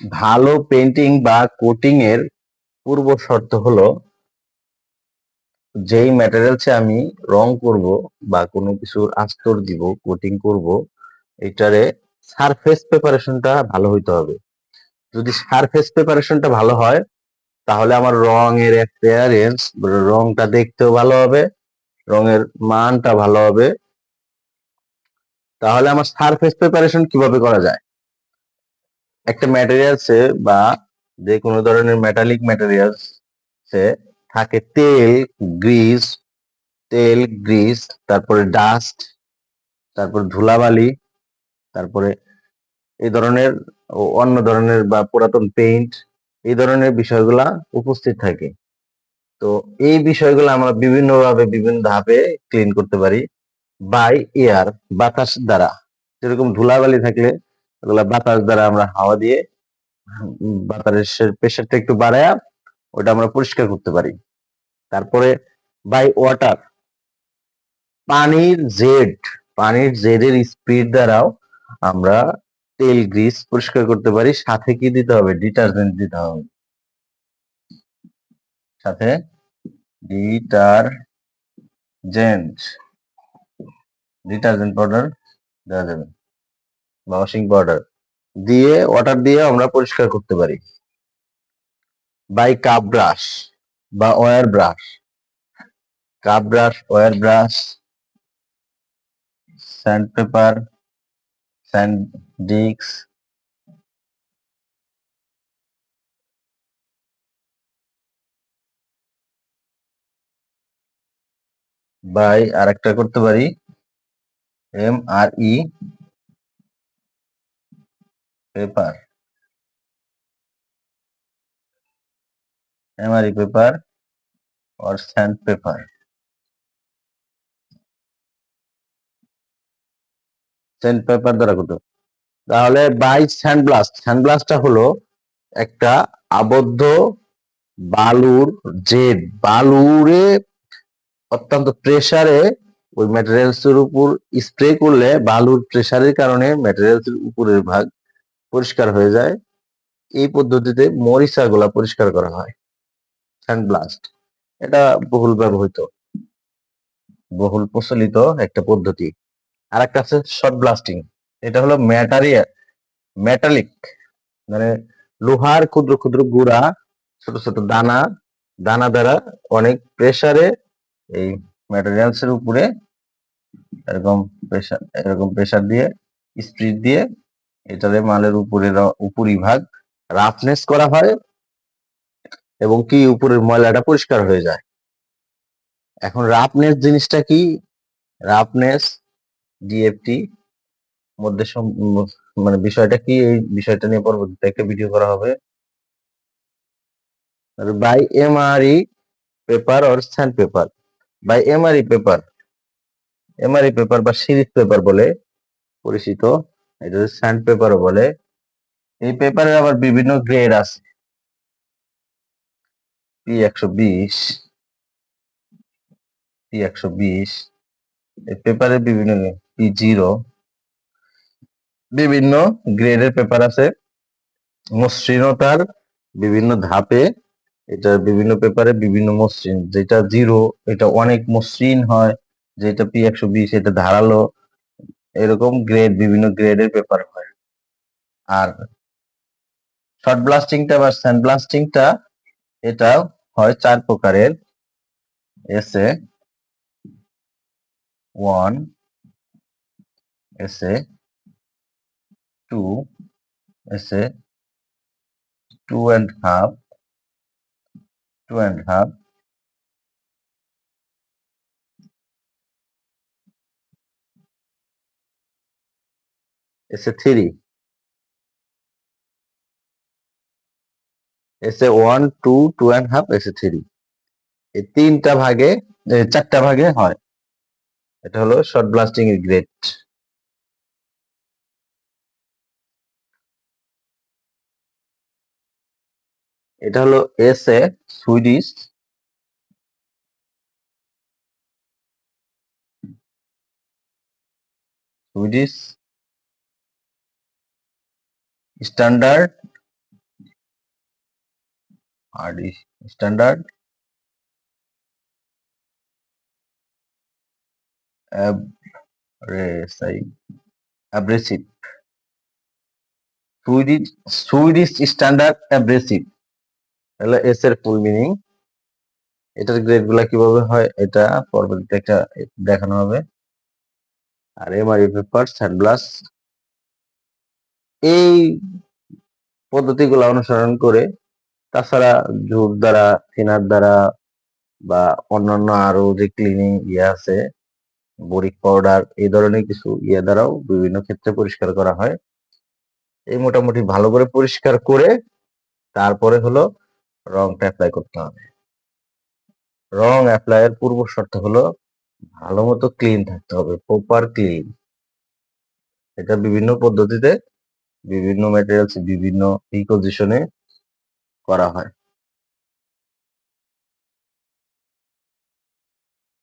ভালো পেন্টিং বা কোটিং এর পূর্ব শর্ত হলো, যেই ম্যাটেরিয়ালসে আমি রং করব বা কোনো কিছুর আস্তর দিব কোটিং করব, এটারে সারফেস প্রিপারেশনটা ভালো হইতে হবে। যদি সারফেস প্রিপারেশনটা ভালো হয়, তাহলে আমার রঙের অ্যাপিয়ারেন্স রংটা দেখতেও ভালো হবে, রঙের মানটা ভালো হবে। তাহলে আমার সারফেস প্রিপারেশন কীভাবে করা যায়? একটা ম্যাটেরিয়ালসে বা যে কোনো ধরনের মেটালিক ম্যাটেরিয়ালসে থাকে তেল গ্রিস তেল গ্রিস তারপরে ডাস্ট তারপর ধুলাবালি, তারপরে এই ধরনের অন্য ধরনের বা পুরাতন পেইন্ট এই ধরনের বিষয়গুলা উপস্থিত থাকে। তো এই বিষয়গুলো আমরা বিভিন্নভাবে বিভিন্ন ধাপে ক্লিন করতে পারি বাই এয়ার বাতাস দ্বারা। যেরকম ধুলাবালি থাকলে ওগুলা বাতাস দ্বারা আমরা হাওয়া দিয়ে বাতাসের প্রেশারটা একটু বাড়ায় ওটা আমরা পরিষ্কার করতে পারি। তারপরে বাই ওয়াটার পানির জেড, পানির জেডের স্পিড দ্বারাও আমরা তেল গ্রিস পরিষ্কার করতে পারি, সাথে কি দিতে হবে? ডিটারজেন্ট দিতে হবে। সাথে ডিটারজেন্ট ডিটারজেন্ট পাউডার দেওয়া যাবে। বা ওয়াশিং পাউডার দিয়ে ওয়াটার দিয়ে আমরা পরিষ্কার করতে পারি। বাই কাপ ব্রাশ বা wire brush cup brush wire brush sand paper sand ডিক্স বাই আরেকটা করতে পারি emery paper. Emery paper or sand paper sand paper দ্বারা করতে তাহলে বাই স্যান্ড ব্লাস্ট স্যান্ড ব্লাস্টটা হলো একটা আবদ্ধ বালুর জেড বালুরে অত্যন্ত প্রেসারে ওই ম্যাটেরিয়ালস এর উপর স্প্রে করলে বালুর প্রেসারের কারণে ম্যাটেরিয়ালস এর উপরের ভাগ পরিষ্কার হয়ে যায়, এই পদ্ধতিতে মরিচা গুলা পরিষ্কার করা হয়। স্যান্ড ব্লাস্ট এটা বহুল ব্যবহৃত। বহুল প্রচলিত একটা পদ্ধতি। আর একটা আছে শর্ট ব্লাস্টিং এটা হলো ম্যাটারিয়া মেটালিক মানে লোহার ক্ষুদ্র ক্ষুদ্র গুড়া, ছোট ছোট দানা দানা দ্বারা অনেক প্রেসারে এই ম্যাটেরিয়ালস এর উপরে এরকম প্রেসার এরকম প্রেসার দিয়ে স্পিড দিয়ে এটারে মালের উপরে উপরিভাগ রাফনেস করা হয় এবং কি উপরের ময়লাটা পরিষ্কার হয়ে যায়। এখন রাফনেস জিনিসটা কি? রাফনেস ডিএফটি মধ্যে মানে বিষয়টা কি? এই বিষয়টা নিয়ে পরবর্তীতে একটা ভিডিও করা হবে। By emery paper or sand paper by emery paper emery paper বা সিরিজ পেপার বলে পরিচিত। এটা স্যান্ড পেপারও বলে, এই পেপারের আবার বিভিন্ন গ্রেড আছে। পি একশো বিশ পি একশো বিশ, এই পেপারের বিভিন্ন পি জিরো বিভিন্ন গ্রেডের পেপার আছে। মসৃণতার বিভিন্ন ধাপে এটা বিভিন্ন পেপারে বিভিন্ন মসৃণ, যেটা জিরো এটা অনেক মসৃণ হয়, যেটা পি একশো বিশ, এটা ধারালো এরকম গ্রেড বিভিন্ন গ্রেডের পেপার হয়। আর শর্ট ব্লাস্টিংটা বা স্যান্ড ব্লাস্টিংটা এটা হয় চার প্রকারের। এসে ওয়ান এসে টু এসে two and half two and half এসে থ্রি এসে one two two and half এসে থ্রি এই তিনটা ভাগে এ, চারটা ভাগে হয়। এটা হলো শর্ট ব্লাস্টিং এর গ্রেড এটা হলো S A Swedish Swedish standard RD standard standard S এর ফুল মিনিং এটার গ্রেডগুলা কীভাবে হয়? এটা পরবর্তীতে একটা দেখানো হবে। আর এমআরই পেপার স্যান্ডব্লাস এই পদ্ধতিগুলো অনুসরণ করে তাছাড়া জুট দ্বারা থিনার দ্বারা বা অন্যান্য আরও যে ক্লিনিং ইয়ে আছে বরিক পাউডার এই ধরনের কিছু ইয়ে দ্বারাও বিভিন্ন ক্ষেত্রে পরিষ্কার করা হয়। এই মোটামুটি ভালো করে পরিষ্কার করে তারপরে হলো রংটা অ্যাপ্লাই করতে হবে। রং অ্যাপ্লাইয়ের পূর্ব শর্ত হলো ভালো মতো ক্লিন থাকতে হবে প্রপার ক্লিন এটা বিভিন্ন পদ্ধতিতে বিভিন্ন ম্যাটেরিয়ালস বিভিন্ন এ করা হয়।